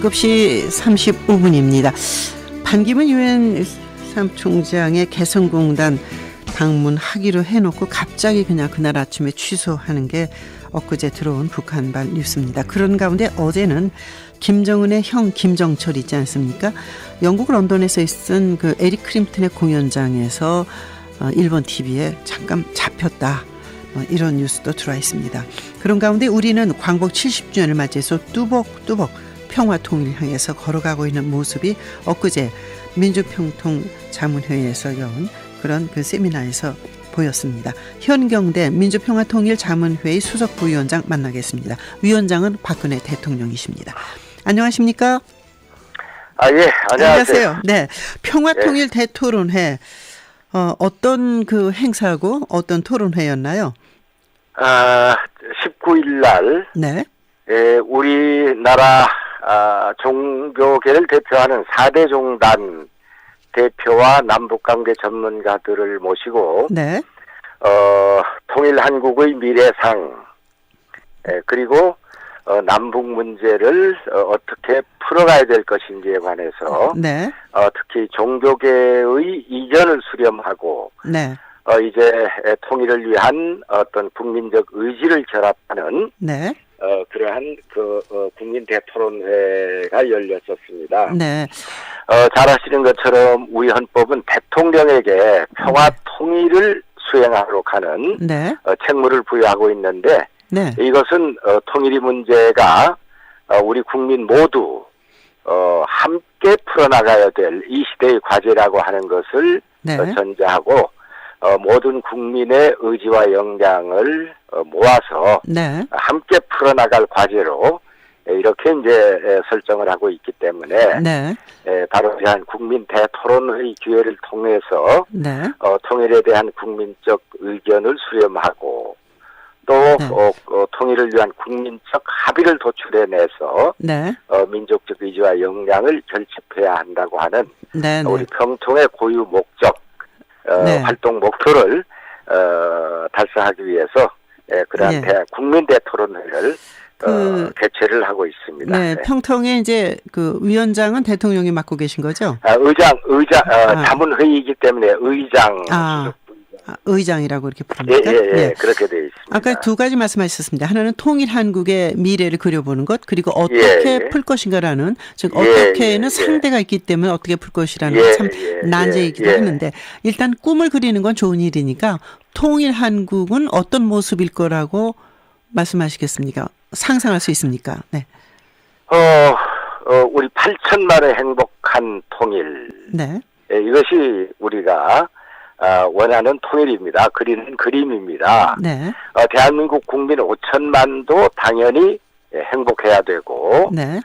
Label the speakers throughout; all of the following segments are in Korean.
Speaker 1: 7시 35분입니다. 반기문 유엔 사무총장의 개성공단 방문하기로 해놓고 갑자기 그냥 그날 아침에 취소하는 게 엊그제 들어온 북한발 뉴스입니다. 그런 가운데 어제는 김정은의 형 김정철 있지 않습니까? 영국 런던에서 있은 그 에릭 크림튼의 공연장에서 어, 일본 TV에 잠깐 잡혔다. 뭐 이런 뉴스도 들어와 있습니다. 그런 가운데 우리는 광복 70주년을 맞이해서 뚜벅뚜벅 평화 통일 향해서 걸어가고 있는 모습이 엊그제 민주평통 자문회의에서 연 그런 그 세미나에서 보였습니다. 현경대 민주평화통일 자문회의 수석 부위원장 만나겠습니다. 위원장은 박근혜 대통령이십니다. 안녕하십니까?
Speaker 2: 아, 예, 안녕하세요.
Speaker 1: 네. 평화통일 네. 대토론회, 어, 어떤 그 행사고 어떤 토론회였나요?
Speaker 2: 아, 19일 날. 네. 예, 우리나라 아, 종교계를 대표하는 4대 종단 대표와 남북관계 전문가들을 모시고 네. 어, 통일 한국의 미래상 예, 그리고 어, 남북 문제를 어, 떻게 풀어가야 될 것인지에 관해서 네. 어, 특히 종교계의 이전을 수렴하고 네. 어, 이제 통일을 위한 어떤 국민적 의지를 결합하는 네. 어, 그러한 그 어, 국민 대토론회가 열렸었습니다. 네. 어, 잘 아시는 것처럼 우리 헌법은 대통령에게 평화 통일을 수행하도록 하는 네. 어, 책무를 부여하고 있는데 네. 이것은 어, 통일이 문제가 어, 우리 국민 모두 어, 함께 풀어나가야 될 이 시대의 과제라고 하는 것을 네. 어, 전제하고 어, 모든 국민의 의지와 역량을 어, 모아서 네. 함께 풀어나갈 과제로 이렇게 이제 설정을 하고 있기 때문에 네. 에, 바로 이러한 국민 대토론의 기회를 통해서 네. 어, 통일에 대한 국민적 의견을 수렴하고 또 네. 어, 어, 통일을 위한 국민적 합의를 도출해내서 네. 어, 민족적 의지와 역량을 결집해야 한다고 하는 네, 네. 우리 평통의 고유 목적 어, 네. 활동 목표를 어, 달성하기 위해서 예, 그러한 예. 대, 국민 대 토론회를 그, 어, 개최를 하고 있습니다.
Speaker 1: 네, 네, 평통에 이제 그 위원장은 대통령이 맡고 계신 거죠?
Speaker 2: 아, 의장, 의장, 어, 아. 자문회의이기 때문에 의장 아.
Speaker 1: 아, 의장이라고 이렇게 부릅니까?
Speaker 2: 예, 예, 예. 네. 그렇게 되어 있습니다.
Speaker 1: 아까 두 가지 말씀하셨습니다. 하나는 통일 한국의 미래를 그려보는 것, 그리고 어떻게 예, 예. 풀 것인가라는, 즉 예, 어떻게는 예, 상대가 있기 때문에 어떻게 풀 것이라는 참 난제이기도 하는데 일단 꿈을 그리는 건 좋은 일이니까 통일 한국은 어떤 모습일 거라고 말씀하시겠습니까? 상상할 수 있습니까? 네.
Speaker 2: 어, 어 우리 8천만의 행복한 통일. 네. 이것이 우리가 어, 원하는 통일입니다. 그리는 그림입니다. 네. 어, 대한민국 국민 5천만도 당연히 행복해야 되고, 네.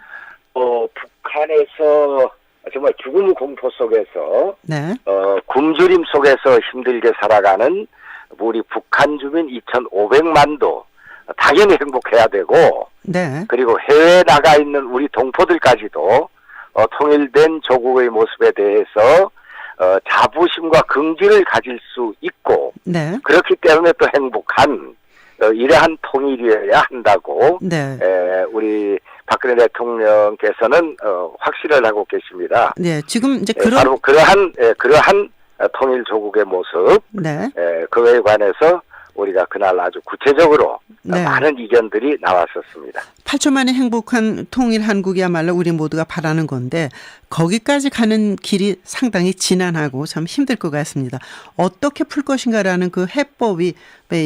Speaker 2: 어, 북한에서 정말 죽음 공포 속에서, 네. 어, 굶주림 속에서 힘들게 살아가는 우리 북한 주민 2,500만도 당연히 행복해야 되고, 네. 그리고 해외에 나가 있는 우리 동포들까지도 어, 통일된 조국의 모습에 대해서 어, 자부심과 긍지를 가질 수 있고 네. 그렇기 때문에 또 행복한 어, 이러한 통일이어야 한다고 네. 에, 우리 박근혜 대통령께서는 어, 확신을 하고 계십니다.
Speaker 1: 네, 지금 이제 그런
Speaker 2: 에, 바로 그러한 에, 그러한 통일 조국의 모습 네. 에, 그에 관해서 우리가 그날 아주 구체적으로 네. 많은 이견들이 나왔었습니다.
Speaker 1: 8초 만에 행복한 통일 한국이야말로 우리 모두가 바라는 건데 거기까지 가는 길이 상당히 지난하고 참 힘들 것 같습니다. 어떻게 풀 것인가라는 그 해법에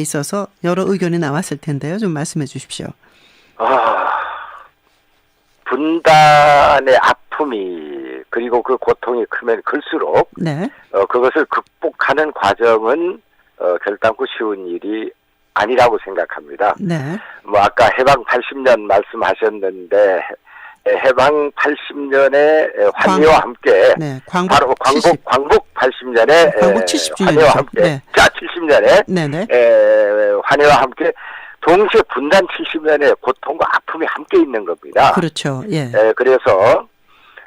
Speaker 1: 있어서 여러 의견이 나왔을 텐데요. 좀 말씀해 주십시오. 아,
Speaker 2: 분단의 아픔이 그리고 그 고통이 크면 클수록 네. 어, 그것을 극복하는 과정은 어, 결단코 쉬운 일이 아니라고 생각합니다. 네. 뭐 아까 해방 80년 말씀하셨는데 해방 80년에 환희와 함께 네, 광복 바로 광복 70. 광복 80년에
Speaker 1: 광복 70주년
Speaker 2: 환희와 함께 네. 자 70년에 네 네. 에, 환희와 함께 동시에 분단 70년에 고통과 아픔이 함께 있는 겁니다.
Speaker 1: 그렇죠. 예.
Speaker 2: 에, 그래서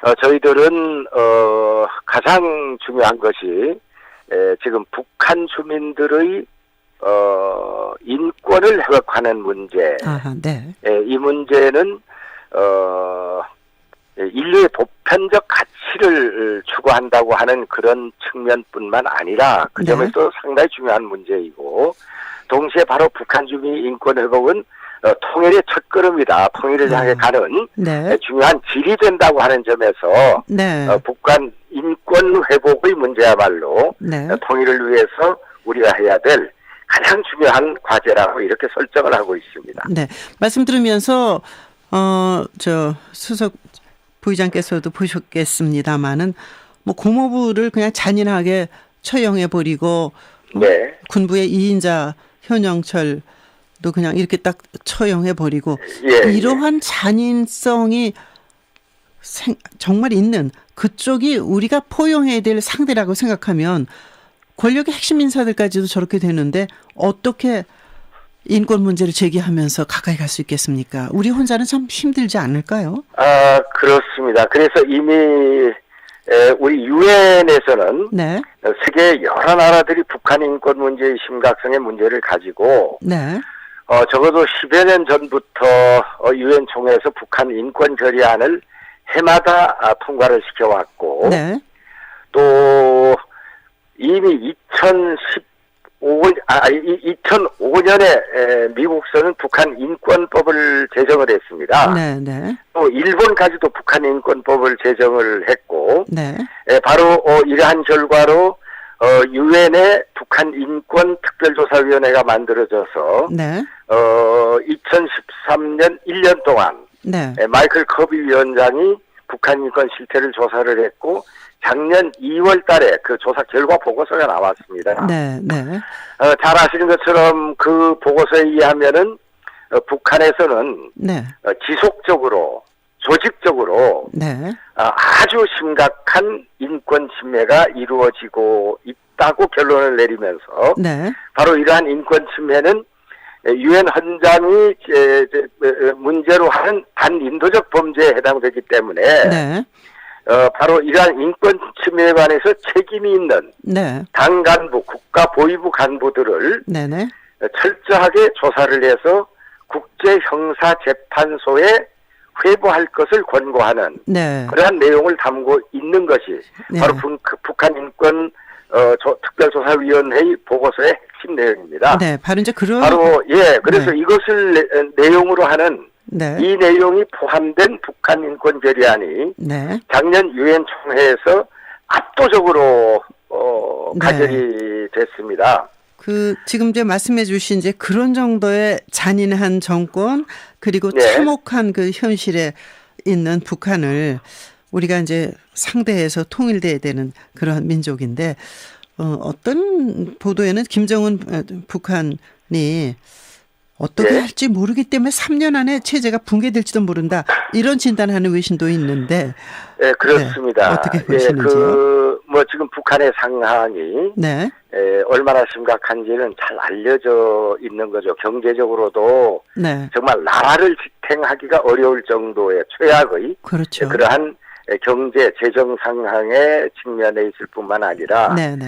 Speaker 2: 어, 저희들은 어, 가장 중요한 것이 에, 지금 북한 주민들의 어, 인권을 회복하는 문제. 아하, 네. 에, 이 문제는 어, 인류의 보편적 가치를 추구한다고 하는 그런 측면뿐만 아니라 그 점에서 네. 상당히 중요한 문제이고 동시에 바로 북한 주민 인권 회복은 어, 통일의 첫걸음이다. 통일을 네. 향해 가는 네. 중요한 질이 된다고 하는 점에서 네. 어, 북한 인권 회복의 문제야말로 네. 어, 통일을 위해서 우리가 해야 될 가장 중요한 과제라고 이렇게 설정을 하고 있습니다.
Speaker 1: 네. 말씀 들으면서 어 저 수석 부의장께서도 보셨겠습니다마는 뭐 고모부를 그냥 잔인하게 처형해 버리고 네. 군부의 2인자 현영철 또 그냥 이렇게 딱 처형해 버리고 예, 이러한 잔인성이 생, 정말 있는 그쪽이 우리가 포용해야 될 상대라고 생각하면 권력의 핵심 인사들까지도 저렇게 되는데 어떻게 인권 문제를 제기하면서 가까이 갈 수 있겠습니까? 우리 혼자는 참 힘들지 않을까요?
Speaker 2: 아 그렇습니다. 그래서 이미 우리 유엔에서는 네. 세계 여러 나라들이 북한 인권 문제의 심각성의 문제를 가지고 네. 어, 적어도 10여 년 전부터 어, 유엔 총회에서 북한 인권 결의안을 해마다 아, 통과를 시켜왔고 네. 또 이미 2015년 아 2005년에 미국서는 북한 인권법을 제정을 했습니다. 네, 네. 또 일본까지도 북한 인권법을 제정을 했고 네. 에, 바로 어, 이러한 결과로 어, 유엔의 북한 인권 특별조사위원회가 만들어져서 네. 어, 2013년 1년 동안 네. 마이클 커비 위원장이 북한 인권 실태를 조사를 했고 작년 2월 달에 그 조사 결과 보고서가 나왔습니다. 네, 네. 어, 잘 아시는 것처럼 그 보고서에 의하면은 어, 북한에서는 네. 어, 지속적으로 조직적으로 네. 어, 아주 심각한 인권 침해가 이루어지고 있다고 결론을 내리면서 네. 바로 이러한 인권 침해는 유엔 헌장이 문제로 하는 반인도적 범죄에 해당되기 때문에 네. 어, 바로 이러한 인권 침해에 관해서 책임이 있는 네. 당 간부, 국가 보위부 간부들을 네네. 철저하게 조사를 해서 국제 형사 재판소에 회부할 것을 권고하는 네. 그러한 내용을 담고 있는 것이 네. 바로 북한 인권 어, 조, 특별조사위원회의 보고서의 핵심 내용입니다.
Speaker 1: 네, 바로 이제 그런
Speaker 2: 바로 예, 그래서 네. 이것을 내, 용으로 하는 네. 이 내용이 포함된 북한 인권 결의안이 네. 작년 유엔 총회에서 압도적으로 어, 네. 가결이 됐습니다.
Speaker 1: 그 지금 이제 말씀해 주신 이제 그런 정도의 잔인한 정권 그리고 네. 참혹한 그 현실에 있는 북한을 우리가 이제 상대해서 통일돼야 되는 그런 민족인데 어, 어떤 보도에는 김정은 어, 북한이 어떻게 네. 할지 모르기 때문에 3년 안에 체제가 붕괴될지도 모른다 이런 진단하는 외신도 있는데
Speaker 2: 네 그렇습니다.
Speaker 1: 네, 어떻게 보시는지요? 예,
Speaker 2: 그뭐 지금 북한의 상황이 네. 에, 얼마나 심각한지는 잘 알려져 있는 거죠. 경제적으로도 네. 정말 나라를 지탱하기가 어려울 정도의 최악의 그렇죠. 그러한 경제 재정 상황의 측면에 있을 뿐만 아니라 네, 네.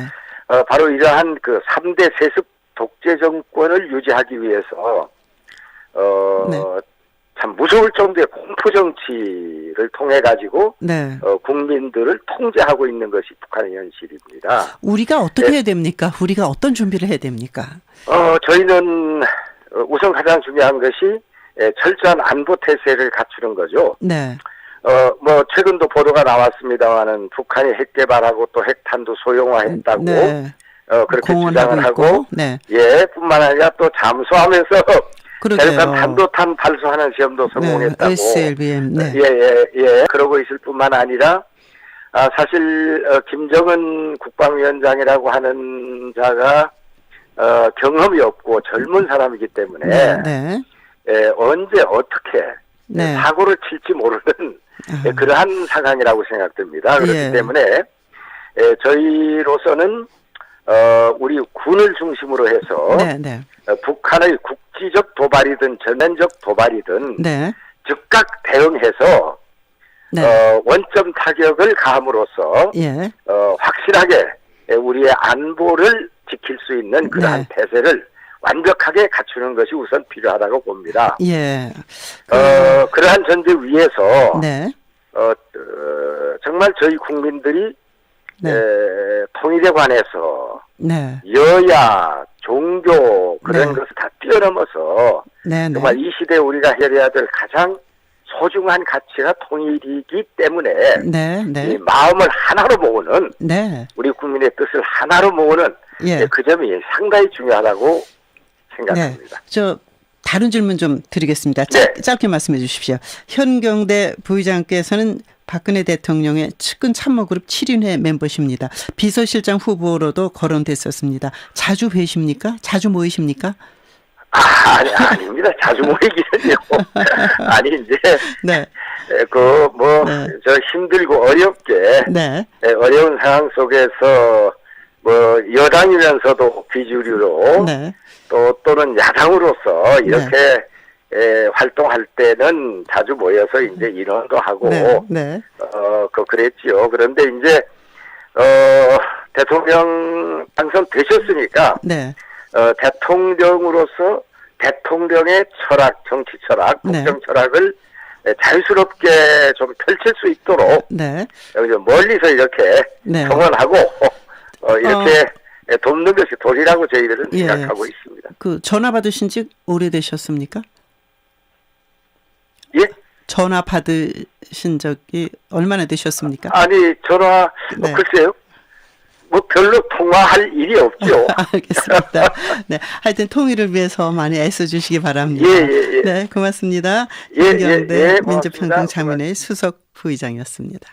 Speaker 2: 어, 바로 이러한 그 3대 세습 독재 정권을 유지하기 위해서 어, 네. 참 무서울 정도의 공포 정치를 통해 가지고 네. 어, 국민들을 통제하고 있는 것이 북한의 현실입니다.
Speaker 1: 우리가 어떻게 네. 해야 됩니까? 우리가 어떤 준비를 해야 됩니까?
Speaker 2: 어, 저희는 우선 가장 중요한 것이 예, 철저한 안보 태세를 갖추는 거죠. 네. 어, 뭐, 최근도 보도가 나왔습니다만은 북한이 핵 개발하고 또 핵탄도 소형화했다고. 네. 어, 그렇게 주장을 하고. 네. 예, 뿐만 아니라 또 잠수하면서. 그러게요. 탄도탄 발수하는 시험도 네, 성공했다고. 네,
Speaker 1: SLBM. 네.
Speaker 2: 예, 예, 예. 그러고 있을 뿐만 아니라, 아, 사실, 어, 김정은 국방위원장이라고 하는 자가, 어, 경험이 없고 젊은 사람이기 때문에. 네, 네. 예, 언제 어떻게 네. 사고를 칠지 모르는 예, 그러한 상황이라고 생각됩니다. 그렇기 예. 때문에 예, 저희로서는 어, 우리 군을 중심으로 해서 네, 네. 어, 북한의 국지적 도발이든 전면적 도발이든 네. 즉각 대응해서 네. 어, 원점 타격을 가함으로써 예. 어, 확실하게 우리의 안보를 지킬 수 있는 그러한 네. 태세를 완벽하게 갖추는 것이 우선 필요하다고 봅니다. 예. 그... 어, 그러한 전제 위에서 네. 어, 어 정말 저희 국민들이 네. 에, 통일에 관해서 네. 여야, 종교 그런 네. 것을 다 뛰어넘어서 네, 네. 정말 이 시대에 우리가 해야 될 가장 소중한 가치가 통일이기 때문에 네, 네. 마음을 하나로 모으는 네. 우리 국민의 뜻을 하나로 모으는 예. 그 점이 상당히 중요하다고 생각합니다.
Speaker 1: 네. 저 다른 질문 좀 드리겠습니다. 짧, 네. 짧게 말씀해 주십시오. 현경대 부의장께서는 박근혜 대통령의 측근 참모그룹 7인회 멤버십니다. 비서실장 후보로도 거론됐었습니다. 자주 뵈십니까? 자주 모이십니까?
Speaker 2: 아, 아니, 아닙니다. 자주 모이기는요. 아니, 이제. 네. 그, 뭐, 네. 저 힘들고 어렵게. 네. 어려운 상황 속에서 뭐, 여당이면서도 비주류로. 네. 또, 또는 야당으로서 이렇게 네. 에, 활동할 때는 자주 모여서 이제 인원도 하고 네, 네. 어, 그 그랬지요. 그런데 이제 어, 대통령 당선되셨으니까 네. 어, 대통령으로서 대통령의 철학, 정치 철학, 네. 국정 철학을 자유스럽게 좀 펼칠 수 있도록 네. 여기 멀리서 이렇게 네. 성원하고 어, 이렇게 어. 돕는 것이 도리라고 저희들은 예. 생각하고 있습니다.
Speaker 1: 그 전화 받으신 지 오래되셨습니까?
Speaker 2: 예?
Speaker 1: 전화 받으신 적이 얼마나 되셨습니까?
Speaker 2: 아니 전화 네. 글쎄요. 뭐 별로 통화할 일이 없죠.
Speaker 1: 알겠습니다. 네, 하여튼 통일을 위해서 많이 애써주시기 바랍니다. 예, 예, 예. 네, 고맙습니다. 예, 김경대 예, 예, 민주평등 장민회 수석 부의장이었습니다.